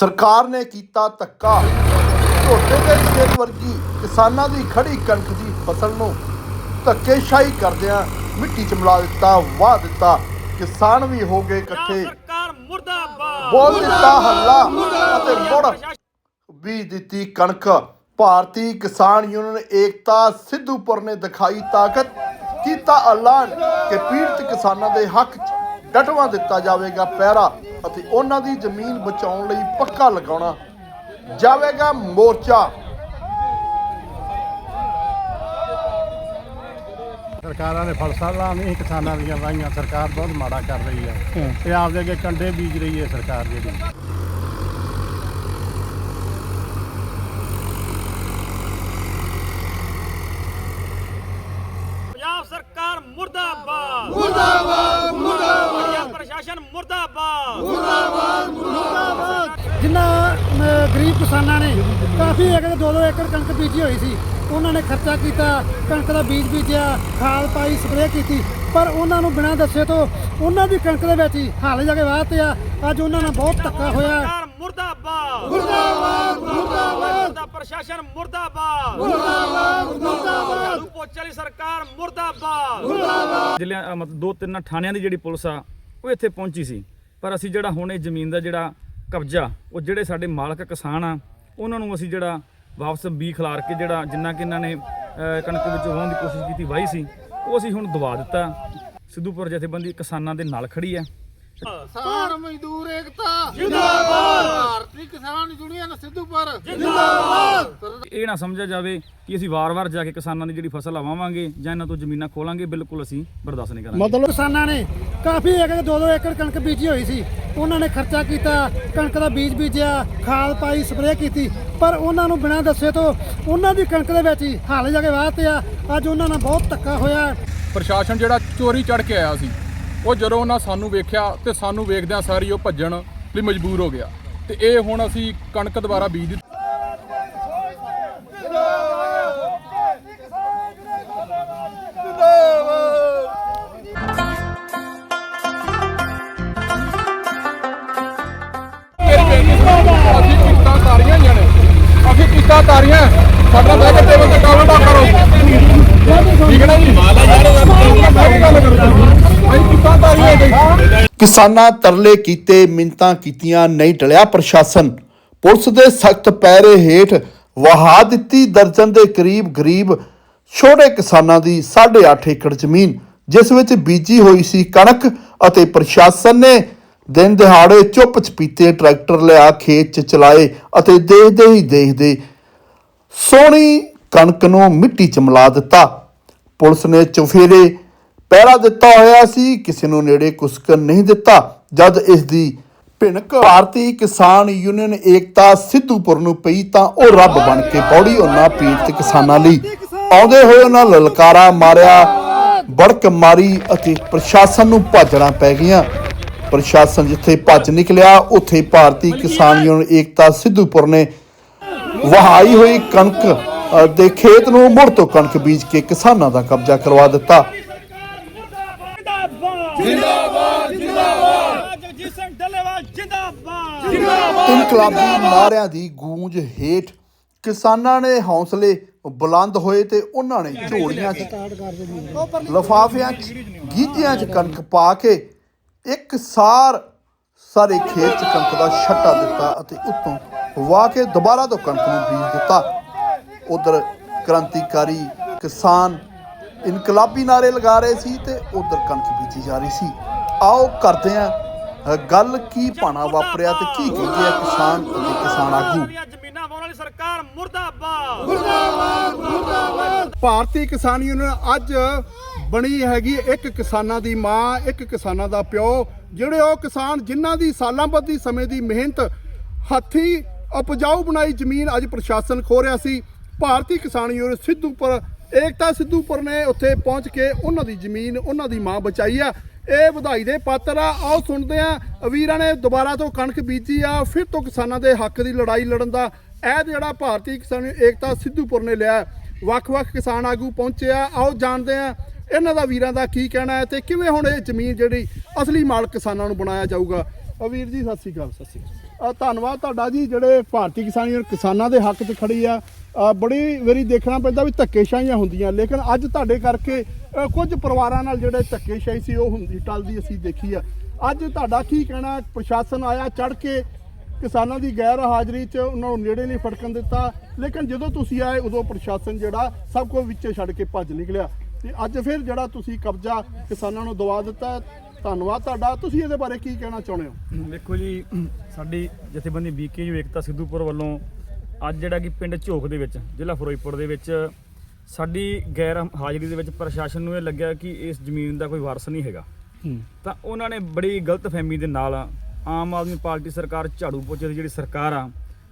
ਸਰਕਾਰ ਨੇ ਕੀਤਾ ਧੱਕਾ। ਝੋਟੇ ਦੇ ਸਿਰ ਵਰਗੀ ਕਿਸਾਨਾਂ ਦੀ ਖੜੀ ਕਣਕ ਦੀ ਫਸਲ ਨੂੰ ਧੱਕੇਸ਼ਾਹੀ ਕਰਦਿਆਂ ਮਿੱਟੀ ਚ ਮਿਲਾ ਦਿੱਤਾ ਵਾਹ ਦਿੱਤਾ। ਕਿਸਾਨ ਵੀ ਹੋ ਗਏ ਇਕੱਠੇ। ਸਰਕਾਰ ਮੁਰਦਾਬਾਦ। ਬੋਲ ਦਿੱਤਾ ਹੱਲਾ ਅਤੇ ਮੁੜ ਵੀ ਦਿੱਤੀ ਕਣਕ। ਭਾਰਤੀ ਕਿਸਾਨ ਯੂਨੀਅਨ ਏਕਤਾ ਸਿੱਧੂਪੁਰ ਨੇ ਦਿਖਾਈ ਤਾਕਤ ਕੀਤਾ ਐਲਾਨ ਕਿ ਪੀੜਤ ਕਿਸਾਨਾਂ ਦੇ ਹੱਕ 'ਚ ਡਟਵਾ ਦਿੱਤਾ ਜਾਵੇਗਾ ਪਹਿਰਾ ਅਤੇ ਉਹਨਾਂ ਦੀ ਜ਼ਮੀਨ ਬਚਾਉਣ ਲਈ ਪੱਕਾ ਲਗਾਉਣਾ ਜਾਵੇਗਾ ਮੋਰਚਾ। ਸਰਕਾਰਾਂ ਨੇ ਫਲਸਫਾ ਨਹੀਂ ਕਿਸਾਨਾਂ ਦੀਆਂ ਵਾਹੀਆਂ ਸਰਕਾਰ ਬਹੁਤ ਮਾੜਾ ਕਰ ਰਹੀ ਹੈ। ਤੇ ਆਪਦੇ ਅੱਗੇ ਕੰਡੇ ਬੀਜ ਰਹੀ ਹੈ ਸਰਕਾਰ ਜਿਹੜੀ। ਪੰਜਾਬ ਸਰਕਾਰ ਮੁਰਦਾਬਾਦ ਮੁਰਦਾਬਾਦ ਮੁਰਦਾਬਾਦ ਪ੍ਰਸ਼ਾਸਨ ਮੁਰਦਾਬਾਦ ਜਿਨ੍ਹਾਂ ਗਰੀਬ ਕਿਸਾਨਾਂ ਨੇ ਕਾਫੀ ਏਕੜ ਦੋ ਦੋ ਏਕੜ ਕਣਕ ਬੀਜੀ ਹੋਈ ਸੀ। ਉਹਨਾਂ ਨੇ ਖਰਚਾ ਕੀਤਾ ਕਣਕ ਦਾ ਬੀਜ ਬੀਜਿਆ ਖਾਦ ਪਾਈ ਸਪਰੇਅ ਕੀਤੀ। ਪਰ ਉਹਨਾਂ ਨੂੰ ਬਿਨਾਂ ਦੱਸੇ ਤੋਂ ਉਹਨਾਂ ਦੀ ਕਣਕ ਦੇ ਵਿੱਚ ਹੀ ਹਾਲੇ ਜਾ ਕੇ ਵਾਹ ਤੇ ਆ ਅੱਜ ਉਹਨਾਂ ਨਾਲ ਬਹੁਤ ਧੱਕਾ ਹੋਇਆ। ਮੁਰਦਾਬਾਦ ਮੁਰਦਾਬਾਦ। ਮੁਰਦਾਬਾਦ ਪ੍ਰਸ਼ਾਸਨ ਮੁਰਦਾਬਾਦ। ਮੁਰਦਾਬਾਦ ਮੁਰਦਾਬਾਦ। ਪੋਚੇ ਵਾਲੀ ਸਰਕਾਰ ਮੁਰਦਾਬਾਦ। ਜ਼ਿਲ੍ਹਿਆਂ ਅਹ ਮਤਲਬ ਦੋ ਤਿੰਨ ਥਾਣਿਆਂ ਦੀ ਜਿਹੜੀ ਪੁਲਿਸ ਆ ਉਹ ਇੱਥੇ ਪਹੁੰਚੀ ਸੀ। ਪਰ ਅਸੀਂ ਜਿਹੜਾ ਹੁਣ ਇਹ ਜ਼ਮੀਨ ਦਾ ਜਿਹੜਾ ਕਬਜ਼ਾ, ਉਹ ਜਿਹੜੇ ਸਾਡੇ ਮਾਲਕ ਕਿਸਾਨ ਆ, ਉਹਨਾਂ ਨੂੰ ਅਸੀਂ ਜਿਹੜਾ ਵਾਪਸ ਬੀ ਖਿਲਾਰ ਕੇ ਜਿਹੜਾ ਜਿੰਨਾ ਕਿ ਇਹਨਾਂ ਨੇ ਕਣਕ ਵਿੱਚ ਵਾਹੁਣ ਦੀ ਕੋਸ਼ਿਸ਼ ਕੀਤੀ, ਵਾਹੀ ਸੀ, ਉਹ ਅਸੀਂ ਹੁਣ ਦਵਾ ਦਿੱਤਾ। ਸਿੱਧੂਪੁਰ ਜਥੇਬੰਦੀ ਕਿਸਾਨਾਂ ਦੇ ਨਾਲ ਖੜੀ ਹੈ। ਕਿਸਾਨ ਮਜ਼ਦੂਰ ਏਕਤਾ। ਜਿੰਦਾਬਾਦ। ਭਾਰਤੀ ਕਿਸਾਨ ਯੂਨੀਅਨ ਸਿੱਧੂਪੁਰ। ਇਹ ਨਾ ਸਮਝਿਆ ਜਾਵੇ ਕਿ ਅਸੀਂ ਵਾਰ-ਵਾਰ ਜਾ ਕੇ ਕਿਸਾਨਾਂ ਦੀ ਜਿਹੜੀ ਫਸਲ ਆਵਾਵਾਂਗੇ ਜਾਂ ਇਹਨਾਂ ਤੋਂ ਜ਼ਮੀਨਾਂ ਖੋਲਾਂਗੇ ਬਿਲਕੁਲ ਅਸੀਂ ਬਰਦਾਸ਼ਤ ਨਹੀਂ ਕਰਾਂਗੇ। ਮਤਲਬ ਕਿਸਾਨਾਂ ਨੇ ਕਾਫੀ ਏਕੜ ਦੋ ਦੋ ਏਕੜ ਕਣਕ ਬੀਜੀ ਹੋਈ ਸੀ। ਉਹਨਾਂ ਨੇ ਖਰਚਾ ਕੀਤਾ ਕਣਕ ਦਾ ਬੀਜ ਬੀਜਿਆ ਖਾਦ ਪਾਈ ਸਪਰੇਅ ਕੀਤੀ। ਪਰ ਉਹਨਾਂ ਨੂੰ ਬਿਨਾਂ ਦੱਸੇ ਤੋਂ ਉਹਨਾਂ ਦੀ ਕਣਕ ਦੇ ਵਿੱਚ ਹੀ ਹਾਲੇ ਜਾ ਕੇ ਵਾਹ ਤੇ ਆ। ਅੱਜ ਉਹਨਾਂ ਨਾਲ ਬਹੁਤ ਧੱਕਾ ਹੋਇਆ। ਪ੍ਰਸ਼ਾਸਨ ਜਿਹੜਾ ਚੋਰੀ ਚੜ ਕੇ ਆਇਆ ਸੀ ਉਹ ਜਦੋਂ ਉਹਨਾਂ ਸਾਨੂੰ ਵੇਖਿਆ ਤੇ ਸਾਨੂੰ ਵੇਖਦਿਆਂ ਸਾਰੀ ਉਹ ਭੱਜਣ ਲਈ ਮਜਬੂਰ ਹੋ ਗਿਆ। ਤੇ ਇਹ ਹੁਣ ਅਸੀਂ ਕਣਕ ਦੁਬਾਰਾ ਬੀਜ ਦਿੱਤੀ। ਅਸੀਂ ਕੀਤਾ ਤਾਰੀਆਂ ਹੀ ਨੇ। ਅਸੀਂ ਕੀਤਾ ਤਾਰੀਆਂ, ਸਾਡਾ ਬੈਕ ਟੇਬਲ ਤੇ ਕਾਲ ਕਰੋ ਕਿਸਾਨਾਂ ਤਰਲੇ ਕੀਤੇ ਮਿੰਤਾਂ ਕੀਤੀਆਂ, ਨਹੀਂ ਟਲਿਆ ਪ੍ਰਸ਼ਾਸਨ। ਪੁਲਿਸ ਦੇ ਸਖਤ ਪੈਰੇ ਹੇਠ ਵਹਾ ਦਿੱਤੀ ਦਰਜਨ ਦੇ ਕਰੀਬ ਗਰੀਬ, ਛੋਟੇ ਕਿਸਾਨਾਂ ਦੀ 8.5 ਏਕੜ ਜ਼ਮੀਨ, ਜਿਸ ਵਿੱਚ ਬੀਜੀ ਹੋਈ ਸੀ ਕਣਕ ਅਤੇ ਪ੍ਰਸ਼ਾਸਨ ਨੇ ਦਿਨ ਦਿਹਾੜੇ ਚੁੱਪ ਚਪੀਤੇ ਟਰੈਕਟਰ ਲਿਆ, ਖੇਤ 'ਚ ਚਲਾਏ ਅਤੇ ਦੇਖਦੇ ਹੀ ਦੇਖਦੇ ਸੋਹਣੀ ਕਣਕ ਨੂੰ ਮਿੱਟੀ 'ਚ ਮਿਲਾ ਦਿੱਤਾ। ਪੁਲਿਸ ਨੇ ਚੁਫੇਰੇ ਪਹਿਰਾ ਦਿੱਤਾ ਹੋਇਆ ਸੀ। ਕਿਸੇ ਨੂੰ ਨੇੜੇ ਕੁਸਕਣ ਨਹੀਂ ਦਿੱਤਾ। ਜਦ ਇਸ ਦੀ ਭਿਣਕ ਭਾਰਤੀ ਕਿਸਾਨ ਯੂਨੀਅਨ ਏਕਤਾ ਸਿੱਧੂਪੁਰ ਨੂੰ ਪਈ ਤਾਂ ਉਹ ਰੱਬ ਬਣ ਕੇ ਪੌੜੀ ਉਹਨਾਂ ਪੀੜਤ ਕਿਸਾਨਾਂ ਲਈ। ਆਉਂਦੇ ਹੋਏ ਉਹਨਾਂ ਲਲਕਾਰਾ ਮਾਰਿਆ, ਬੜਕ ਮਾਰੀ ਅਤੇ ਪ੍ਰਸ਼ਾਸਨ ਨੂੰ ਭਾਜਣਾ ਪੈ ਗਈਆਂ। ਪ੍ਰਸ਼ਾਸਨ ਜਿੱਥੇ ਭੱਜ ਨਿਕਲਿਆ, ਉੱਥੇ ਭਾਰਤੀ ਕਿਸਾਨ ਯੂਨੀਅਨ ਏਕਤਾ ਸਿੱਧੂਪੁਰ ਨੇ ਵਹਾਈ ਹੋਈ ਕਣਕ ਦੇ ਖੇਤ ਨੂੰ ਮੁੜ ਤੋਂ ਕਣਕ ਬੀਜ ਕੇ ਕਿਸਾਨਾਂ ਦਾ ਕਬਜ਼ਾ ਕਰਵਾ ਦਿੱਤਾ। ਜਿੰਦਾਬਾਦ ਜਿੰਦਾਬਾਦ। ਜਿੰਦਾਬਾਦ ਜਗਜੀਤ ਸਿੰਘ ਢੱਲੇਵਾਲ ਜਿੰਦਾਬਾਦ ਜਿੰਦਾਬਾਦ ਇਨਕਲਾਬੀ ਨਾਰਿਆਂ ਦੀ ਗੂੰਜ ਹੇਠ ਕਿਸਾਨਾਂ ਨੇ ਹੌਸਲੇ ਬੁਲੰਦ ਹੋਏ ਤੇ ਉਹਨਾਂ ਨੇ ਝੋਲੀਆਂ 'ਚ ਲਫਾਫਿਆਂ 'ਚ ਗੀਤਿਆਂ 'ਚ ਕਣਕ ਪਾ ਕੇ ਇੱਕ ਸਾਰ ਸਾਰੇ ਖੇਤ 'ਚ ਕਣਕ ਦਾ ਛੱਟਾ ਦਿੱਤਾ ਅਤੇ ਉੱਤੋਂ ਵਾਹ ਕੇ ਦੁਬਾਰਾ ਤੋਂ ਕਣਕ ਨੂੰ ਬੀਜ ਦਿੱਤਾ। ਉਧਰ ਕ੍ਰਾਂਤੀਕਾਰੀ ਕਿਸਾਨ ਇਨਕਲਾਬੀ ਨਾਰੇ ਲਗਾ ਰਹੇ ਸੀ ਤੇ ਉਧਰ ਕਣਕ ਬੀਜੀ ਜਾ ਰਹੀ ਸੀ। ਆਓ ਕਰਦੇ ਹਾਂ ਗੱਲ ਕੀ ਭਾਣਾ ਵਾਪਰਿਆ ਤੇ ਕੀ ਕਹਿੰਦੇ ਆ ਕਿਸਾਨ ਅਤੇ ਕਿਸਾਨ ਆਗੂ? ਜ਼ਮੀਨਾਂ ਵਾਹੁਣ ਵਾਲੀ ਸਰਕਾਰ ਮੁਰਦਾਬਾਦ ਭਾਰਤੀ ਕਿਸਾਨ ਯੂਨੀਅਨ ਅੱਜ ਬਣੀ ਹੈਗੀ ਇੱਕ ਕਿਸਾਨਾਂ ਦੀ ਮਾਂ, ਇੱਕ ਕਿਸਾਨਾਂ ਦਾ ਪਿਓ, ਜਿਹੜੇ ਉਹ ਕਿਸਾਨ ਜਿਨ੍ਹਾਂ ਦੀ ਸਾਲਾਂ ਬੱਧੀ ਸਮੇਂ ਦੀ ਮਿਹਨਤ, ਹੱਥੀ ਉਪਜਾਊ ਬਣਾਈ ਜ਼ਮੀਨ ਅੱਜ ਪ੍ਰਸ਼ਾਸਨ ਖੋ ਰਿਹਾ ਸੀ। ਭਾਰਤੀ ਕਿਸਾਨ ਯੂਨੀਅਨ ਸਿੱਧੂਪੁਰ ਏਕਤਾ ਸਿੱਧੂਪੁਰ ਨੇ ਉੱਥੇ ਪਹੁੰਚ ਕੇ ਉਹਨਾਂ ਦੀ ਜ਼ਮੀਨ ਉਹਨਾਂ ਦੀ ਮਾਂ ਬਚਾਈ ਆ। ਇਹ ਵਧਾਈ ਦੇ ਪਾਤਰ ਆ। ਆਓ ਸੁਣਦੇ ਆ ਵੀਰਾਂ ਨੇ ਦੁਬਾਰਾ ਤੋਂ ਕਣਕ ਬੀਜੀ ਆ। ਫਿਰ ਤੋਂ ਕਿਸਾਨਾਂ ਦੇ ਹੱਕ ਦੀ ਲੜਾਈ ਲੜਨ ਦਾ ਇਹ ਜਿਹੜਾ ਭਾਰਤੀ ਕਿਸਾਨ ਏਕਤਾ ਸਿੱਧੂਪੁਰ ਨੇ ਲਿਆ। ਵੱਖ-ਵੱਖ ਕਿਸਾਨ ਆਗੂ ਪਹੁੰਚੇ ਆ। ਆਓ ਜਾਣਦੇ ਆ ਇਹਨਾਂ ਦਾ ਵੀਰਾਂ ਦਾ ਕੀ ਕਹਿਣਾ ਹੈ ਤੇ ਕਿਵੇਂ ਹੁਣ ਇਹ ਜ਼ਮੀਨ ਜਿਹੜੀ ਅਸਲੀ ਮਾਲਕ ਕਿਸਾਨਾਂ ਨੂੰ ਬਣਾਇਆ ਜਾਊਗਾ। ਆ ਵੀਰ ਜੀ ਸਤਿ ਸ਼੍ਰੀ ਅਕਾਲ। ਸਤਿ ਸ਼੍ਰੀ ਅਕਾਲ। ਧੰਨਵਾਦ ਤੁਹਾਡਾ ਜੀ ਜਿਹੜੇ ਭਾਰਤੀ ਕਿਸਾਨ ਯੂਨੀਅਨ ਕਿਸਾਨਾਂ ਦੇ ਹੱਕ 'ਚ ਖੜੀ ਆ। ਬੜੀ ਵਾਰੀ ਦੇਖਣਾ ਪੈਂਦਾ ਵੀ ਧੱਕੇਸ਼ਾਹੀਆਂ ਹੁੰਦੀਆਂ, ਲੇਕਿਨ ਅੱਜ ਤੁਹਾਡੇ ਕਰਕੇ ਕੁਝ ਪਰਿਵਾਰਾਂ ਨਾਲ ਜਿਹੜੇ ਧੱਕੇਸ਼ਾਹੀ ਸੀ, ਉਹ ਹੁੰਦੀ, ਟਲਦੀ ਅਸੀਂ ਦੇਖੀ ਆ। ਅੱਜ ਤੁਹਾਡਾ ਕੀ ਕਹਿਣਾ, ਪ੍ਰਸ਼ਾਸਨ ਆਇਆ ਚੜ ਕੇ, ਕਿਸਾਨਾਂ ਦੀ ਗੈਰ ਹਾਜ਼ਰੀ 'ਚ ਉਹਨਾਂ ਨੂੰ ਨੇੜੇ ਨਹੀਂ ਫੜਕਣ ਦਿੱਤਾ, ਲੇਕਿਨ ਜਦੋਂ ਤੁਸੀਂ ਆਏ, ਉਦੋਂ ਪ੍ਰਸ਼ਾਸਨ ਜਿਹੜਾ, ਸਭ ਕੁਝ ਵਿੱਚੇ ਛੱਡ ਕੇ ਭੱਜ ਨਿਕਲਿਆ। ਤੇ ਅੱਜ ਫਿਰ ਜਿਹੜਾ ਤੁਸੀਂ ਕਬਜ਼ਾ ਕਿਸਾਨਾਂ ਨੂੰ ਦਵਾ ਦਿੱਤਾ, ਧੰਨਵਾਦ ਤੁਹਾਡਾ, ਤੁਸੀਂ ਇਹਦੇ ਬਾਰੇ ਕੀ ਕਹਿਣਾ ਚਾਹੁੰਦੇ ਹੋ? ਦੇਖੋ ਜੀ, ਸਾਡੀ ਜਥੇਬੰਦੀ ਬੀਕੇਯੂ ਏਕਤਾ ਸਿੱਧੂਪੁਰ ਵੱਲੋਂ ਅੱਜ ਜਿਹੜਾ ਕਿ ਪਿੰਡ ਝੋਕ ਦੇ ਵਿੱਚ ਜ਼ਿਲ੍ਹਾ ਫਿਰੋਜ਼ਪੁਰ ਦੇ ਵਿੱਚ ਸਾਡੀ ਗੈਰ ਹਾਜ਼ਰੀ ਦੇ ਵਿੱਚ ਪ੍ਰਸ਼ਾਸਨ ਨੂੰ ਇਹ ਲੱਗਿਆ ਕਿ ਇਸ ਜ਼ਮੀਨ ਦਾ ਕੋਈ ਵਾਰਸ ਨਹੀਂ ਹੈਗਾ। ਤਾਂ ਉਹਨਾਂ ਨੇ ਬੜੀ ਗਲਤਫਹਿਮੀ ਦੇ ਨਾਲ ਆਮ ਆਦਮੀ ਪਾਰਟੀ ਸਰਕਾਰ ਝਾੜੂ ਪੋਚੇ ਦੀ ਜਿਹੜੀ ਸਰਕਾਰ ਆ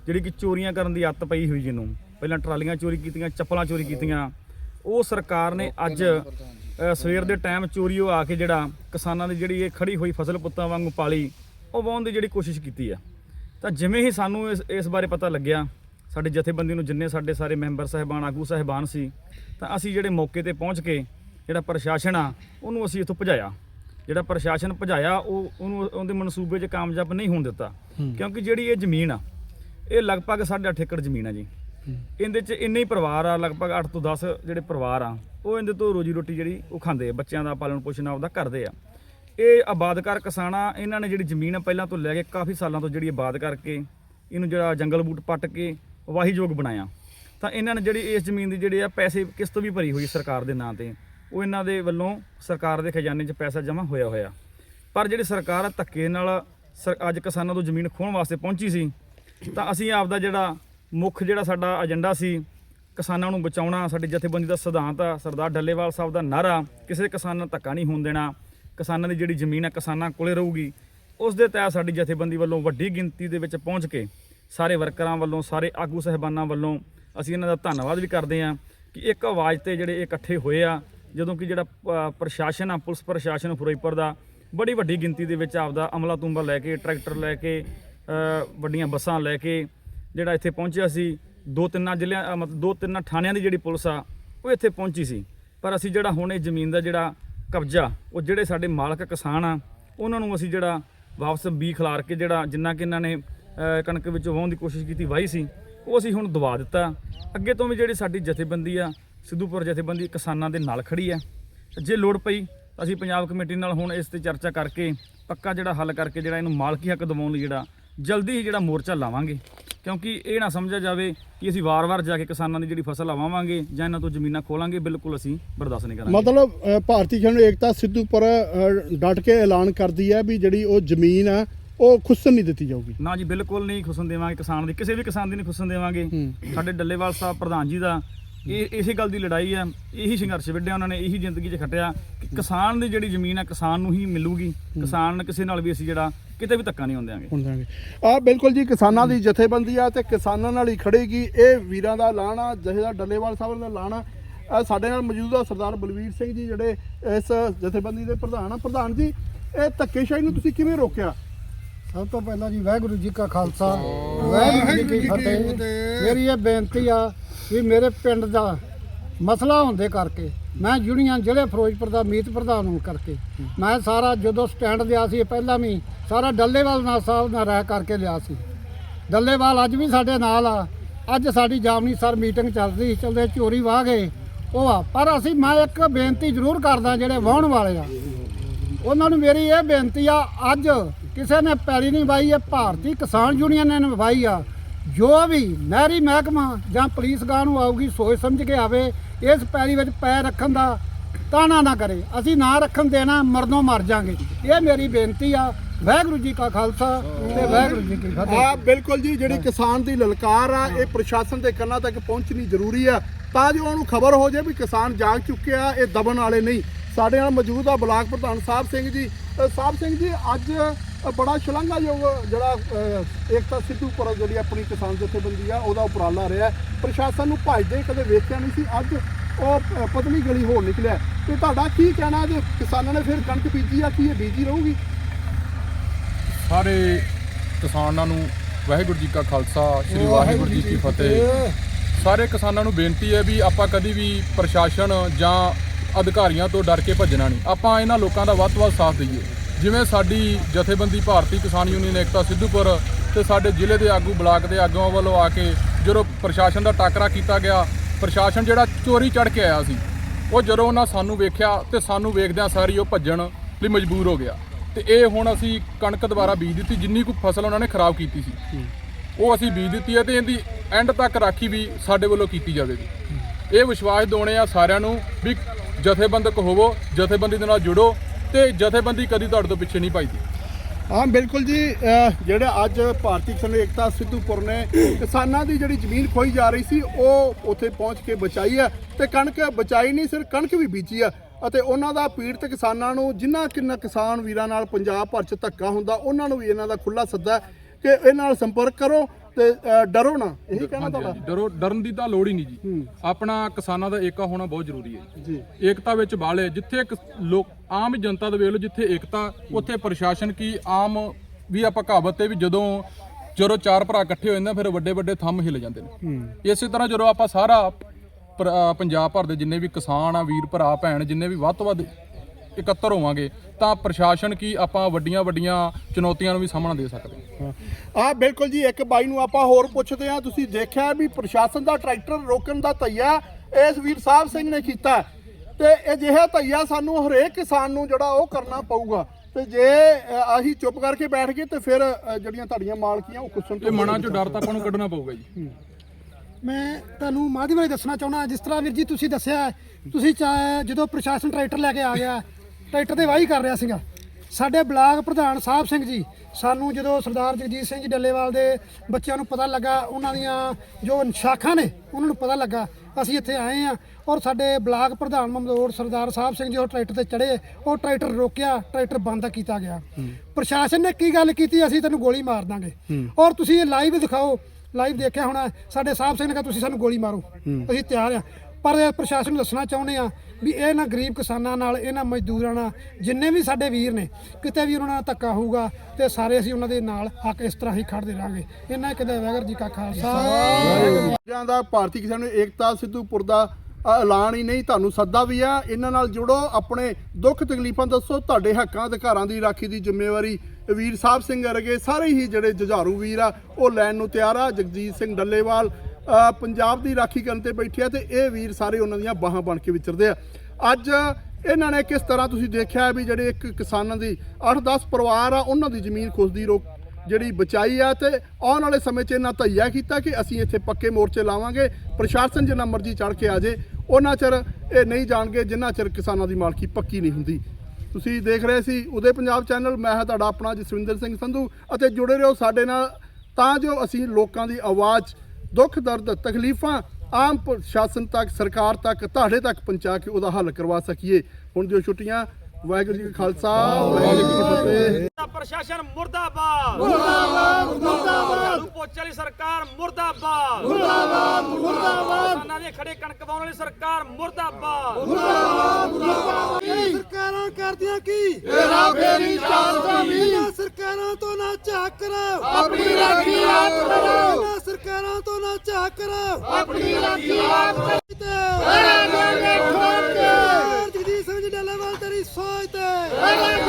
ਜਿਹੜੀ ਕਿ ਚੋਰੀਆਂ ਕਰਨ ਦੀ ਅੱਤ ਪਈ ਹੋਈ ਜਿਹਨੂੰ ਪਹਿਲਾਂ ਟਰਾਲੀਆਂ ਚੋਰੀ ਕੀਤੀਆਂ ਚੱਪਲਾਂ ਚੋਰੀ ਕੀਤੀਆਂ ਉਹ ਸਰਕਾਰ ਨੇ ਅੱਜ ਸਵੇਰ ਦੇ ਟਾਈਮ ਚੋਰੀ ਉਹ ਆ ਕੇ ਜਿਹੜਾ ਕਿਸਾਨਾਂ ਦੀ ਜਿਹੜੀ ਇਹ ਖੜੀ ਹੋਈ ਫਸਲ ਪੁੱਤਾਂ ਵਾਂਗੂ ਪਾਲੀ ਉਹ ਵਾਹੁਣ ਦੀ ਜਿਹੜੀ ਕੋਸ਼ਿਸ਼ ਕੀਤੀ ਆ। ਤਾਂ ਜਿਵੇਂ ਹੀ ਸਾਨੂੰ ਇਸ ਇਸ ਬਾਰੇ ਪਤਾ ਲੱਗਿਆ ਸਾਡੇ ਜਥੇਬੰਦੀ ਨੂੰ ਜਿੰਨੇ ਸਾਡੇ ਸਾਰੇ ਮੈਂਬਰ ਸਾਹਿਬਾਨ ਆਗੂ ਸਾਹਿਬਾਨ ਸੀ ਤਾਂ ਅਸੀਂ ਜਿਹੜੇ ਮੌਕੇ ਤੇ ਪਹੁੰਚ ਕੇ ਜਿਹੜਾ ਪ੍ਰਸ਼ਾਸਨ ਆ ਉਹਨੂੰ ਅਸੀਂ ਇੱਥੋਂ ਭਜਾਇਆ। ਜਿਹੜਾ ਪ੍ਰਸ਼ਾਸਨ ਭਜਾਇਆ ਉਹ ਉਹਨੂੰ ਉਹਦੇ ਮਨਸੂਬੇ 'ਚ ਕਾਮਯਾਬ ਨਹੀਂ ਹੋਣ ਦਿੱਤਾ। ਕਿਉਂਕਿ ਜਿਹੜੀ ਇਹ ਜ਼ਮੀਨ ਆ ਇਹ ਲਗਭਗ 8.5 ਏਕੜ ਜ਼ਮੀਨ ਆ ਜੀ। ਇਹਦੇ 'ਚ ਇੰਨੇ ਹੀ ਪਰਿਵਾਰ ਆ ਲਗਭਗ 8 ਤੋਂ 10 ਜਿਹੜੇ ਪਰਿਵਾਰ ਆ ਉਹ ਇਹਦੇ ਤੋਂ ਰੋਜੀ ਰੋਟੀ ਜਿਹੜੀ ਉਹ ਖਾਂਦੇ ਆ ਬੱਚਿਆਂ ਦਾ ਪਾਲਣ ਪੋਸ਼ਣ ਆਪਦਾ ਕਰਦੇ ਆ। ਇਹ ਆਬਾਦਕਾਰ ਕਿਸਾਨਾਂ ਇਹਨਾਂ ਨੇ ਜਿਹੜੀ ਜ਼ਮੀਨ ਆ ਪਹਿਲਾਂ ਤੋਂ ਲੈ ਕੇ ਕਾਫੀ ਸਾਲਾਂ ਤੋਂ ਜਿਹੜੀ ਆਬਾਦ ਕਰਕੇ ਇਹਨੂੰ ਜਿਹੜਾ ਜੰਗਲ ਬੂਟ ਪੱਟ ਕੇ ਵਾਹੀਯੋਗ ਬਣਾਇਆ। ਤਾਂ ਇਹਨਾਂ ਨੇ ਜਿਹੜੀ ਇਸ ਜ਼ਮੀਨ ਦੀ ਜਿਹੜੀ ਆ ਪੈਸੇ ਕਿਸ਼ਤ ਵੀ ਭਰੀ ਹੋਈ ਸਰਕਾਰ ਦੇ ਨਾਂ ਤੇ, ਉਹ ਇਹਨਾਂ ਦੇ ਵੱਲੋਂ ਸਰਕਾਰ ਦੇ ਖਜ਼ਾਨੇ 'ਚ ਪੈਸਾ ਜਮ੍ਹਾਂ ਹੋਇਆ ਹੋਇਆ। ਪਰ ਜਿਹੜੀ ਸਰਕਾਰ ਧੱਕੇ ਨਾਲ ਸਰ- ਅੱਜ ਕਿਸਾਨਾਂ ਤੋਂ ਜ਼ਮੀਨ ਖੋਹਣ ਵਾਸਤੇ ਪਹੁੰਚੀ ਸੀ, ਤਾਂ ਅਸੀਂ ਆਪਦਾ ਜਿਹੜਾ ਮੁੱਖ ਜਿਹੜਾ ਸਾਡਾ ਏਜੰਡਾ ਸੀ, ਕਿਸਾਨਾਂ ਨੂੰ ਬਚਾਉਣਾ, ਸਾਡੀ ਜਥੇਬੰਦੀ ਦਾ ਸਿਧਾਂਤ ਆ, ਸਰਦਾਰ ਡੱਲੇਵਾਲ ਸਾਹਿਬ ਦਾ ਨਾਰਾ ਕਿਸੇ ਕਿਸਾਨ ਨਾਲ ਧੱਕਾ ਨਹੀਂ ਹੋਣ ਦੇਣਾ, ਕਿਸਾਨਾਂ ਦੀ ਜਿਹੜੀ ਜ਼ਮੀਨ ਆ ਕਿਸਾਨਾਂ ਕੋਲੇ ਰਹੂਗੀ, ਉਸ ਦੇ ਤਹਿਤ ਸਾਡੀ ਜਥੇਬੰਦੀ ਵੱਲੋਂ ਵੱਡੀ ਗਿਣਤੀ ਦੇ ਵਿੱਚ ਪਹੁੰਚ ਕੇ ਸਾਰੇ ਵਰਕਰਾਂ ਵੱਲੋਂ, ਸਾਰੇ ਆਗੂ ਸਹਿਬਾਨਾਂ ਵੱਲੋਂ ਅਸੀਂ ਇਹਨਾਂ ਦਾ ਧੰਨਵਾਦ ਵੀ ਕਰਦੇ ਹਾਂ ਕਿ ਇੱਕ ਆਵਾਜ਼ ਤੇ ਜਿਹੜੇ ਇਹ ਇਕੱਠੇ ਹੋਏ ਆ, ਜਦੋਂ ਕਿ ਜਿਹੜਾ ਪ੍ਰਸ਼ਾਸਨ ਆ, ਪੁਲਿਸ ਪ੍ਰਸ਼ਾਸਨ ਫਿਰੋਜ਼ਪੁਰ ਦਾ, ਬੜੀ ਵੱਡੀ ਗਿਣਤੀ ਦੇ ਵਿੱਚ ਆਪਦਾ ਅਮਲਾ ਤੁੰਬਾ ਲੈ ਕੇ, ਟਰੈਕਟਰ ਲੈ ਕੇ ਵੱਡੀਆਂ ਬੱਸਾਂ ਲੈ ਕੇ ਜਿਹੜਾ ਇੱਥੇ ਪਹੁੰਚਿਆ ਸੀ। ਦੋ ਤਿੰਨਾਂ ਜ਼ਿਲ੍ਹਿਆਂ ਮਤਲਬ ਦੋ ਤਿੰਨਾਂ ਥਾਣਿਆਂ ਦੀ ਜਿਹੜੀ ਪੁਲਿਸ ਆ, ਉਹ ਇੱਥੇ ਪਹੁੰਚੀ ਸੀ। ਪਰ ਅਸੀਂ ਜਿਹੜਾ ਹੁਣ ਇਹ ਜ਼ਮੀਨ ਦਾ ਜਿਹੜਾ ਕਬਜ਼ਾ, ਉਹ ਜਿਹੜੇ ਸਾਡੇ ਮਾਲਕ ਕਿਸਾਨ ਆ, ਉਹਨਾਂ ਨੂੰ ਅਸੀਂ ਜਿਹੜਾ ਵਾਪਸ ਬੀ ਖਿਲਾਰ ਕੇ ਜਿਹੜਾ ਜਿੰਨਾ ਕਿ ਇਹਨਾਂ ਨੇ ਕਣਕ ਵਿੱਚ ਵਾਹੁਣ ਦੀ ਕੋਸ਼ਿਸ਼ ਕੀਤੀ ਵਾਈ ਸੀ। ਉਹ ਅਸੀਂ ਹੁਣ ਦਵਾ ਦਿੱਤਾ। ਅੱਗੇ ਤੋਂ ਵੀ ਜਿਹੜੀ ਸਾਡੀ ਜਥੇਬੰਦੀ ਆ ਸਿੱਧੂਪੁਰ ਜਥੇਬੰਦੀ ਕਿਸਾਨਾਂ ਦੇ ਨਾਲ ਖੜੀ ਆ। ਜੇ ਲੋੜ ਪਈ ਅਸੀਂ ਪੰਜਾਬ ਕਮੇਟੀ ਨਾਲ ਹੁਣ ਇਸ ਤੇ ਚਰਚਾ ਕਰਕੇ ਪੱਕਾ ਜਿਹੜਾ ਹੱਲ ਕਰਕੇ ਜਿਹੜਾ ਇਹਨੂੰ ਮਾਲਕੀ ਹੱਕ ਦਿਵਾਉਣ ਲਈ ਜਿਹੜਾ ਜਲਦੀ ਹੀ ਜਿਹੜਾ ਮੋਰਚਾ ਲਾਵਾਂਗੇ। ਕਿਉਂਕਿ ਇਹ ਨਾ ਸਮਝਿਆ ਜਾਵੇ ਕਿ ਅਸੀਂ ਵਾਰ-ਵਾਰ ਜਾ ਕੇ ਕਿਸਾਨਾਂ ਦੀ ਜਿਹੜੀ ਫਸਲ ਆਵਾਵਾਂਗੇ ਜਾਂ ਇਹਨਾਂ ਤੋਂ ਜ਼ਮੀਨਾਂ ਖੋਲਾਂਗੇ ਬਿਲਕੁਲ ਅਸੀਂ ਬਰਦਾਸ਼ਤ ਨਹੀਂ ਕਰਾਂਗੇ। ਮਤਲਬ ਭਾਰਤੀ ਕਿਸਾਨ ਏਕਤਾ ਸਿੱਧੂਪੁਰ ਅ, ਡਟ ਕੇ ਐਲਾਨ ਕਰਦੀ ਹੈ ਵੀ ਜਿਹੜੀ ਉਹ ਜ਼ਮੀਨ ਆ ਉਹ ਖੁੱਸਣ ਨਹੀਂ ਦਿੱਤੀ ਜਾਊਗੀ। ਨਾ ਜੀ ਬਿਲਕੁਲ ਨਹੀਂ ਖੁਸਣ ਦੇਵਾਂਗੇ ਕਿਸਾਨ ਦੀ। ਕਿਸੇ ਵੀ ਕਿਸਾਨ ਦੀ ਨਹੀਂ ਖੁਸਣ ਦੇਵਾਂਗੇ ਸਾਡੇ ਡੱਲੇਵਾਲ ਸਾਹਿਬ ਪ੍ਰਧਾਨ ਜੀ ਦਾ ਇਹ ਇਸੇ ਗੱਲ ਦੀ ਲੜਾਈ ਹੈ ਇਹੀ ਸੰਘਰਸ਼ ਵਿੱਢਿਆ ਉਹਨਾਂ ਨੇ ਇਹੀ ਜ਼ਿੰਦਗੀ 'ਚ ਖੱਟਿਆ ਕਿ ਕਿਸਾਨ ਦੀ ਜਿਹੜੀ ਜ਼ਮੀਨ ਹੈ ਕਿਸਾਨ ਨੂੰ ਹੀ ਮਿਲੂਗੀ। ਕਿਸਾਨ ਕਿਸੇ ਨਾਲ ਵੀ ਅਸੀਂ ਜਿਹੜਾ ਕਿਤੇ ਵੀ ਧੱਕਾ ਨਹੀਂ ਹੋਣ ਦਿਆਂਗੇ। ਹੁੰਦਾਂਗੇ ਆ ਬਿਲਕੁਲ ਜੀ ਕਿਸਾਨਾਂ ਦੀ ਜਥੇਬੰਦੀ ਆ ਤੇ ਕਿਸਾਨਾਂ ਨਾਲ ਹੀ ਖੜੇਗੀ। ਇਹ ਵੀਰਾਂ ਦਾ ਆ ਜਥੇਦਾਰ ਡੱਲੇਵਾਲ ਸਾਹਿਬ ਦਾ ਆ ਆਹ ਸਾਡੇ ਨਾਲ ਮੌਜੂਦ ਆ ਸਰਦਾਰ ਬਲਵੀਰ ਸਿੰਘ ਜੀ ਜਿਹੜੇ ਇਸ ਜਥੇਬੰਦੀ ਦੇ ਪ੍ਰਧਾਨ ਆ। ਪ੍ਰਧਾਨ ਜੀ ਇਹ ਧੱਕੇਸ਼ਾਹੀ ਨੂੰ ਤੁਸੀਂ ਕਿਵੇਂ ਰੋਕਿਆ? ਸਭ ਤੋਂ ਪਹਿਲਾਂ ਜੀ ਵਾਹਿਗੁਰੂ ਜੀ ਕਾ ਖਾਲਸਾ ਵਾਹਿਗੁਰੂ ਜੀ ਕੀ ਫਤਿਹ। ਮੇਰੀ ਇਹ ਬੇਨਤੀ ਆ ਵੀ ਮੇਰੇ ਪਿੰਡ ਦਾ ਮਸਲਾ ਹੁੰਦੇ ਕਰਕੇ ਮੈਂ ਯੂਨੀਅਨ ਜਿਹੜੇ ਫਿਰੋਜ਼ਪੁਰ ਦਾ ਮੀਤ ਪ੍ਰਧਾਨ ਹੋਣ ਕਰਕੇ ਮੈਂ ਸਾਰਾ ਜਦੋਂ ਸਟੈਂਡ ਲਿਆ ਸੀ ਪਹਿਲਾਂ ਵੀ ਸਾਰਾ ਡੱਲੇਵਾਲ ਨਾਲ ਸਾਹਿਬ ਨਾਲ ਰਾਇ ਕਰਕੇ ਲਿਆ ਸੀ। ਡੱਲੇਵਾਲ ਅੱਜ ਵੀ ਸਾਡੇ ਨਾਲ ਆ। ਅੱਜ ਸਾਡੀ ਜਾਮਨੀ ਸਰ ਮੀਟਿੰਗ ਚੱਲ ਰਹੀ ਚੱਲਦੇ ਚੋਰੀ ਵਾਹ ਗਏ। ਉਹ ਆ। ਪਰ ਅਸੀਂ ਮੈਂ ਇੱਕ ਬੇਨਤੀ ਜ਼ਰੂਰ ਕਰਦਾ ਜਿਹੜੇ ਵਾਹੁਣ ਵਾਲੇ ਆ। ਉਹਨਾਂ ਨੂੰ ਮੇਰੀ ਇਹ ਬੇਨਤੀ ਆ ਅੱਜ ਕਿਸੇ ਨੇ ਪੈਲੀ ਨਹੀਂ ਵਾਈ, ਇਹ ਭਾਰਤੀ ਕਿਸਾਨ ਯੂਨੀਅਨ ਨੇ ਵਾਈ ਆ। ਜੋ ਵੀ ਨਹਿਰੀ ਮਹਿਕਮਾ ਜਾਂ ਪੁਲਿਸ ਗਾਹ ਨੂੰ ਆਊਗੀ, ਸੋਚ ਸਮਝ ਕੇ ਆਵੇ, ਇਸ ਪੈਲੀ ਵਿੱਚ ਪੈਰ ਰੱਖਣ ਦਾ ਤਾਣਾ ਨਾ ਕਰੇ। ਅਸੀਂ ਨਾ ਰੱਖਣ ਦੇਣਾ, ਮਰਨੋਂ ਮਰ ਜਾਾਂਗੇ। ਇਹ ਮੇਰੀ ਬੇਨਤੀ ਆ। ਵਾਹਿਗੁਰੂ ਜੀ ਕਾ ਖਾਲਸਾ ਤੇ ਵਾਹਿਗੁਰੂ ਜੀ ਕੀ ਫਤਿਹ। ਆ ਬਿਲਕੁਲ ਜੀ, ਜਿਹੜੀ ਕਿਸਾਨ ਦੀ ਲਲਕਾਰ ਆ, ਇਹ ਪ੍ਰਸ਼ਾਸਨ ਦੇ ਕੰਨਾਂ ਤੱਕ ਪਹੁੰਚਣੀ ਜ਼ਰੂਰੀ ਆ। ਤਾਂ ਜੋ ਉਹਨੂੰ ਖਬਰ ਹੋ ਜਾਏ ਵੀ ਕਿਸਾਨ ਜਾਗ ਚੁੱਕੇ ਆ, ਇਹ ਦਬਨ ਵਾਲੇ ਨਹੀਂ। ਸਾਡੇ ਨਾਲ ਮੌਜੂਦ ਆ ਬਲਾਕ ਪ੍ਰਧਾਨ ਸਾਹਿਬ ਸਿੰਘ ਜੀ। ਸਾਹਿਬ ਸਿੰਘ ਜੀ, ਅੱਜ ਅ, ਬੜਾ ਸ਼ਲਾਘਾਯੋਗ ਜਿਹੜਾ ਏਕਤਾ ਸਿੱਧੂਪੁਰ ਜਿਹੜੀ ਆਪਣੀ ਕਿਸਾਨ ਜਥੇਬੰਦੀ ਆ ਉਹਦਾ ਉਪਰਾਲਾ ਰਿਹਾ ਪ੍ਰਸ਼ਾਸਨ ਨੂੰ ਭਜਦੇ ਕਦੇ ਵੇਖਿਆ ਨਹੀਂ ਸੀ। ਅੱਜ ਉਹ ਪਤਲੀ ਗਲੀ ਹੋ ਨਿਕਲਿਆ ਤੇ ਤੁਹਾਡਾ ਕੀ ਕਹਿਣਾ ਜੇ ਕਿਸਾਨਾਂ ਨੇ ਫਿਰ ਕਣਕ ਬੀਜੀ ਆ ਕੀ ਇਹ ਬੀਜੀ ਰਹੂਗੀ? ਸਾਰੇ ਕਿਸਾਨਾਂ ਨੂੰ ਵਾਹਿਗੁਰੂ ਜੀ ਕਾ ਖਾਲਸਾ ਸ੍ਰੀ ਵਾਹਿਗੁਰੂ ਜੀ ਕੀ ਫਤਿਹ। ਸਾਰੇ ਕਿਸਾਨਾਂ ਨੂੰ ਬੇਨਤੀ ਹੈ ਵੀ ਆਪਾਂ ਕਦੀ ਵੀ ਪ੍ਰਸ਼ਾਸਨ ਜਾਂ ਅਧਿਕਾਰੀਆਂ ਤੋਂ ਡਰ ਕੇ ਭੱਜਣਾ ਨਹੀਂ। ਆਪਾਂ ਇਹਨਾਂ ਲੋਕਾਂ ਦਾ ਵੱਧ ਤੋਂ ਵੱਧ ਸਾਥ ਦਈਏ। ਜਿਵੇਂ ਸਾਡੀ ਜਥੇਬੰਦੀ ਭਾਰਤੀ ਕਿਸਾਨ ਯੂਨੀਅਨ ਏਕਤਾ ਸਿੱਧੂਪੁਰ ਤੇ ਸਾਡੇ ਜ਼ਿਲ੍ਹੇ ਦੇ ਆਗੂ ਬਲਾਕ ਦੇ ਆਗੂਆਂ ਵੱਲੋਂ ਆ ਕੇ ਜਦੋਂ ਪ੍ਰਸ਼ਾਸਨ ਦਾ ਟਾਕਰਾ ਕੀਤਾ ਗਿਆ ਪ੍ਰਸ਼ਾਸਨ ਜਿਹੜਾ ਚੋਰੀ ਚੜ ਕੇ ਆਇਆ ਸੀ ਉਹ ਜਦੋਂ ਉਹਨਾਂ ਸਾਨੂੰ ਵੇਖਿਆ ਤੇ ਸਾਨੂੰ ਵੇਖਦਿਆਂ ਸਾਰੀ ਉਹ ਭੱਜਣ ਲਈ ਮਜਬੂਰ ਹੋ ਗਿਆ। ਤੇ ਇਹ ਹੁਣ ਅਸੀਂ ਕਣਕ ਦੁਬਾਰਾ ਬੀਜ ਦਿੱਤੀ ਜਿੰਨੀ ਕੁ ਫਸਲ ਉਹਨਾਂ ਨੇ ਖਰਾਬ ਕੀਤੀ ਸੀ। ਉਹ ਅਸੀਂ ਬੀਜ ਦਿੱਤੀ ਹੈ ਤੇ ਇਹਦੀ ਐਂਡ ਤੱਕ ਰਾਖੀ ਵੀ ਸਾਡੇ ਵੱਲੋਂ ਕੀਤੀ ਜਾਵੇਗੀ। ਇਹ ਵਿਸ਼ਵਾਸ ਦਿਵਾਉਣੇ ਆ ਸਾਰਿਆਂ ਨੂੰ ਵੀ ਜਥੇਬੰਦਕ ਹੋਵੋ ਜਥੇਬੰਦੀ ਦੇ ਨਾਲ ਜੁੜੋ ਤੇ ਜਥੇਬੰਦੀ ਕਦੀ ਤੁਹਾਡੇ ਤੋਂ ਪਿੱਛੇ ਨਹੀਂ ਪਾਈਦੀ ਹਾਂ, ਬਿਲਕੁਲ ਜੀ ਅਹ ਜਿਹੜੇ ਅੱਜ ਭਾਰਤੀ ਕਿਸਾਨ ਏਕਤਾ ਸਿੱਧੂਪੁਰ ਨੇ ਕਿਸਾਨਾਂ ਦੀ ਜਿਹੜੀ ਜ਼ਮੀਨ ਖੋਈ ਜਾ ਰਹੀ ਸੀ, ਉਹ ਉੱਥੇ ਪਹੁੰਚ ਕੇ ਬਚਾਈ ਹੈ ਤੇ ਕਣਕ ਬਚਾਈ ਨਹੀਂ ਸਿਰ ਕਣਕ ਵੀ ਬੀਜੀ ਆ ਅਤੇ ਉਹਨਾਂ ਦਾ ਪੀੜਤ ਕਿਸਾਨਾਂ ਨੂੰ ਜਿੰਨਾ ਕਿੰਨਾ ਕਿਸਾਨ ਵੀਰਾਂ ਨਾਲ ਪੰਜਾਬ ਭਰ ਚ ਧੱਕਾ ਹੁੰਦਾ, ਉਹਨਾਂ ਨੂੰ ਵੀ ਇਹਨਾਂ ਦਾ ਖੁੱਲਾ ਸੱਦਾ ਕਿ ਇਹਨਾਂ ਨਾਲ ਸੰਪਰਕ ਕਰੋ ਤੇ ਡਰੋ ਨਾ ਇਹੀ ਕਹਿਣਾ ਹਾਂਜੀ ਤੁਹਾਡਾ। ਹਾਂਜੀ ਡਰੋ ਡਰਨ ਦੀ ਤਾਂ ਲੋੜ ਹੀ ਨਹੀਂ ਜੀ। ਆਪਣਾ ਕਿਸਾਨਾਂ ਦਾ ਏਕਾ ਹੋਣਾ ਬਹੁਤ ਜ਼ਰੂਰੀ ਹੈ ਜੀ। ਏਕਤਾ ਵਿੱਚ ਬਾਲੇ ਜਿੱਥੇ ਇੱਕ ਲੋਕ ਆਮ ਜਨਤਾ ਦੇ ਵੇਖ ਲਓ ਜਿੱਥੇ ਏਕਤਾ ਉੱਥੇ ਪ੍ਰਸ਼ਾਸਨ ਕੀ ਆਮ ਵੀ ਆਪਾਂ ਕਹਾਵਤ ਤੇ ਵੀ ਜਦੋਂ ਜਦੋਂ ਚਾਰ ਭਰਾ ਇਕੱਠੇ ਹੋ ਜਾਂਦੇ ਆ, ਫਿਰ ਵੱਡੇ ਵੱਡੇ ਥੰਮ ਹਿੱਲ ਜਾਂਦੇ ਨੇ। ਇਸੇ ਤਰ੍ਹਾਂ ਜਦੋਂ ਆਪਾਂ ਸਾਰਾ ਪਰ- ਪੰਜਾਬ ਭਰ ਦੇ ਜਿੰਨੇ ਵੀ ਕਿਸਾਨ ਆ ਵੀਰ ਭਰਾ ਭੈਣ ਜਿੰਨੇ ਵੀ ਵੱਧ ਤੋਂ ਵੱਧ ਇਕੱਤਰ ਹੋਵਾਂਗੇ ਤਾਂ ਪ੍ਰਸ਼ਾਸਨ ਕੀ ਆਪਾਂ ਵੱਡੀਆਂ ਵੱਡੀਆਂ ਚੁਣੌਤੀਆਂ ਨੂੰ ਵੀ ਸਾਹਮਣਾ ਦੇ ਸਕਦੇ ਹਾਂ? ਆ ਬਿਲਕੁਲ ਜੀ ਇੱਕ ਬਾਈ ਨੂੰ ਆਪਾਂ ਹੋਰ ਪੁੱਛਦੇ ਆ ਤੁਸੀਂ ਦੇਖਿਆ ਵੀ ਪ੍ਰਸ਼ਾਸਨ ਦਾ ਟਰੈਕਟਰ ਰੋਕਣ ਦਾ ਧਈਆ ਇਸ ਵੀਰ ਸਾਹਿਬ ਸਿੰਘ ਨੇ ਕੀਤਾ। ਤੇ ਅਜਿਹਾ ਧਈਆ ਸਾਨੂੰ ਹਰੇਕ ਕਿਸਾਨ ਨੂੰ ਜਿਹੜਾ ਉਹ ਕਰਨਾ ਪਊਗਾ। ਤੇ ਜੇ ਅਸੀਂ ਚੁੱਪ ਕਰਕੇ ਬੈਠ ਗਏ ਤੇ ਫਿਰ ਜਿਹੜੀਆਂ ਤੁਹਾਡੀਆਂ ਮਾਲਕੀਆਂ ਉਹ ਕੁਸਣ ਇਹ ਮਨਾਂ 'ਚੋਂ ਡਰ ਤਾਂ ਆਪਾਂ ਨੂੰ ਕੱਢਣਾ ਪਊਗਾ ਜੀ। ਮੈਂ ਤੁਹਾਨੂੰ ਮਾਧਿਅਮ ਰਾਹੀਂ ਦੱਸਣਾ ਚਾਹੁੰਦਾ ਜਿਸ ਤਰ੍ਹਾਂ ਵੀਰ ਜੀ ਤੁਸੀਂ ਦੱਸਿਆ ਤੁਸੀਂ ਜਦੋਂ ਪ੍ਰਸ਼ਾਸਨ ਟਰੈਕਟਰ ਲੈ ਕੇ ਆ ਗਿਆ ਟਰੈਕਟਰ ਤੇ ਵਾਹੀ ਕਰ ਰਿਹਾ ਸੀਗਾ। ਸਾਡੇ ਬਲਾਕ ਪ੍ਰਧਾਨ ਸਾਹਿਬ ਸਿੰਘ ਜੀ ਸਾਨੂੰ ਜਦੋਂ ਸਰਦਾਰ ਜਗਜੀਤ ਸਿੰਘ ਜੀ ਡੱਲੇਵਾਲ ਦੇ ਬੱਚਿਆਂ ਨੂੰ ਪਤਾ ਲੱਗਾ ਉਹਨਾਂ ਦੀਆਂ ਜੋ ਸ਼ਾਖਾ ਨੇ ਉਹਨਾਂ ਨੂੰ ਪਤਾ ਲੱਗਾ ਅਸੀਂ ਇੱਥੇ ਆਏ ਆ ਔਰ ਸਾਡੇ ਬਲਾਕ ਪ੍ਰਧਾਨ ਮਮਦੋੜ ਸਰਦਾਰ ਸਾਹਿਬ ਸਿੰਘ ਜੀ ਉਹ ਟਰੈਕਟਰ ਤੇ ਚੜੇ ਉਹ ਟਰੈਕਟਰ ਰੋਕਿਆ ਟਰੈਕਟਰ ਬੰਦ ਕੀਤਾ ਗਿਆ। ਪ੍ਰਸ਼ਾਸਨ ਨੇ ਕੀ ਗੱਲ ਕੀਤੀ ਅਸੀਂ ਤੈਨੂੰ ਗੋਲੀ ਮਾਰ ਦਾਂਗੇ। ਔਰ ਤੁਸੀਂ ਇਹ ਲਾਈਵ ਦਿਖਾਓ ਲਾਈਵ ਦੇਖਿਆ ਹੋਣਾ ਸਾਡੇ ਸਾਹਿਬ ਸਿੰਘ ਨੇ ਕਿਹਾ ਤੁਸੀਂ ਸਾਨੂੰ ਗੋਲੀ ਮਾਰੋ। ਅਸੀਂ ਤਿਆਰ ਆ ਪਰ ਪ੍ਰਸ਼ਾਸਨ ਨੂੰ ਦੱਸਣਾ ਚਾਹੁੰਦੇ ਆ ਵੀ ਇਹਨਾਂ ਗਰੀਬ ਕਿਸਾਨਾਂ ਨਾਲ ਇਹਨਾਂ ਮਜ਼ਦੂਰਾਂ ਨਾਲ, ਜਿੰਨੇ ਵੀ ਸਾਡੇ ਵੀਰ ਨੇ, ਕਿਤੇ ਵੀ ਉਹਨਾਂ ਨਾਲ ਧੱਕਾ ਹੋਊਗਾ ਤੇ ਸਾਰੇ ਅਸੀਂ ਉਹਨਾਂ ਦੇ ਨਾਲ ਹੱਕ ਇਸ ਤਰ੍ਹਾਂ ਹੀ ਖੜਦੇ ਰਹਾਂਗੇ। ਇਹਨਾਂ ਕਿਤੇ ਵੈਗਰ ਜੀ ਕਾ ਖਾਲਸਾ। ਜਾਂ ਦਾ ਭਾਰਤੀ ਕਿਸਾਨ ਏਕਤਾ ਸਿੱਧੂਪੁਰ ਦਾ ਐਲਾਨ ਹੀ ਨਹੀਂ, ਤੁਹਾਨੂੰ ਸੱਦਾ ਵੀ ਆ। ਇਹਨਾਂ ਨਾਲ ਜੁੜੋ, ਆਪਣੇ ਦੁੱਖ ਤਕਲੀਫਾਂ ਦੱਸੋ, ਤੁਹਾਡੇ ਹੱਕਾਂ, ਅਧਿਕਾਰਾਂ ਦੀ ਰਾਖੀ ਦੀ ਜ਼ਿੰਮੇਵਾਰੀ। ਵੀਰ ਸਾਹਿਬ ਸਿੰਘ ਵਰਗੇ ਸਾਰੇ ਹੀ ਜਿਹੜੇ ਜੁਝਾਰੂ ਵੀਰ ਆ, ਉਹ ਲੈਣ ਨੂੰ ਤਿਆਰ ਆ। ਜਗਜੀਤ ਸਿੰਘ ਡੱਲੇਵਾਲ ਪੰਜਾਬ ਦੀ ਰਾਖੀ ਕਰਨ ਤੇ ਬੈਠੇ ਆ ਤੇ ਇਹ ਵੀਰ ਸਾਰੇ ਉਹਨਾਂ ਦੀਆਂ ਬਾਹਾਂ ਬਣ ਕੇ ਵਿਚਰਦੇ ਆ। ਅੱਜ ਇਹਨਾਂ ਨੇ ਕਿਸ ਤਰ੍ਹਾਂ ਤੁਸੀਂ ਦੇਖਿਆ ਵੀ ਜਿਹੜੇ ਇੱਕ ਕਿਸਾਨਾਂ ਦੀ 8-10 ਪਰਿਵਾਰ ਆ, ਉਹਨਾਂ ਦੀ ਜ਼ਮੀਨ ਖੁਸਦੀ ਰੋਕ ਜਿਹੜੀ ਬਚਾਈ ਆ ਤੇ ਆਉਣ ਵਾਲੇ ਸਮੇਂ 'ਚ ਇਹਨਾਂ ਧਈਆ ਕੀਤਾ ਕਿ ਅਸੀਂ ਇੱਥੇ ਪੱਕੇ ਮੋਰਚੇ ਲਾਵਾਂਗੇ, ਪ੍ਰਸ਼ਾਸਨ ਜਿੰਨਾ ਮਰਜ਼ੀ ਚੜ ਕੇ ਆ ਜੇ, ਉਹਨਾਂ ਚਿਰ ਇਹ ਨਹੀਂ ਜਾਣਗੇ, ਜਿੰਨਾ ਚਿਰ ਕਿਸਾਨਾਂ ਦੀ ਮਾਲਕੀ ਪੱਕੀ ਨਹੀਂ ਹੁੰਦੀ। ਤੁਸੀਂ ਦੇਖ ਰਹੇ ਸੀ ਉਦੇ ਪੰਜਾਬ ਚੈਨਲ, ਮੈਂ ਹਾਂ ਤੁਹਾਡਾ ਆਪਣਾ ਜਸਵਿੰਦਰ ਸਿੰਘ ਸੰਧੂ ਅਤੇ ਜੁੜੇ ਰਹੋ ਸਾਡੇ ਨਾਲ, ਤਾਂ ਜੋ ਅਸੀਂ ਲੋਕਾਂ ਦੀ ਆਵਾਜ਼ ਦੁੱਖ, ਦਰਦ, ਤਕਲੀਫਾਂ ਆਮ ਪ੍ਰਸ਼ਾਸਨ ਤੱਕ, ਸਰਕਾਰ ਤੱਕ, ਤੁਹਾਡੇ ਤੱਕ ਪਹੁੰਚਾ ਕੇ ਉਹਦਾ ਹੱਲ ਕਰਵਾ ਸਕੀਏ। ਹੁਣ ਜੋ ਛੁੱਟੀਆਂ ਵਾਹਿਗੁਰੂ ਜੀ ਕਾ ਖਾਲਸਾ ਵਾਹਿਗੁਰੂ ਜੀ ਕੀ ਫਤਿਹ। ਦਾ ਪ੍ਰਸ਼ਾਸਨ ਮੁਰਦਾਬਾਦ। ਮੁਰਦਾਬਾਦ ਮੁਰਦਾਬਾਦ। ਪੋਚੇ ਵਾਲੀ ਸਰਕਾਰ ਮੁਰਦਾਬਾਦ। ਮੁਰਦਾਬਾਦ ਮੁਰਦਾਬਾਦ। ਕਿਸਾਨਾਂ ਦੇ ਖੜੇ ਕਣਕ ਪਾਉਣ ਵਾਲੀ ਸਰਕਾਰ ਮੁਰਦਾਬਾਦ। ਸਰਕਾਰਾਂ ਕਰਦੀਆਂ ਕੀ? ਤੇਰਾ ਫੇਰੀ 420 ਸਰਕਾਰਾਂ ਤੋਂ ਨਾ ਝਾਕ ਕਰੋ। ਆਪਣੀ ਰਾਖੀ ਆਪ ਕਰੋ। ਸਰਕਾਰਾਂ ਤੋਂ ਨਾ ਝਾਕ ਕਰੋ। ਆਪਣੀ ਰਾਖੀ ਆਪ ਕਰੋ। Deleval Teris Fighter!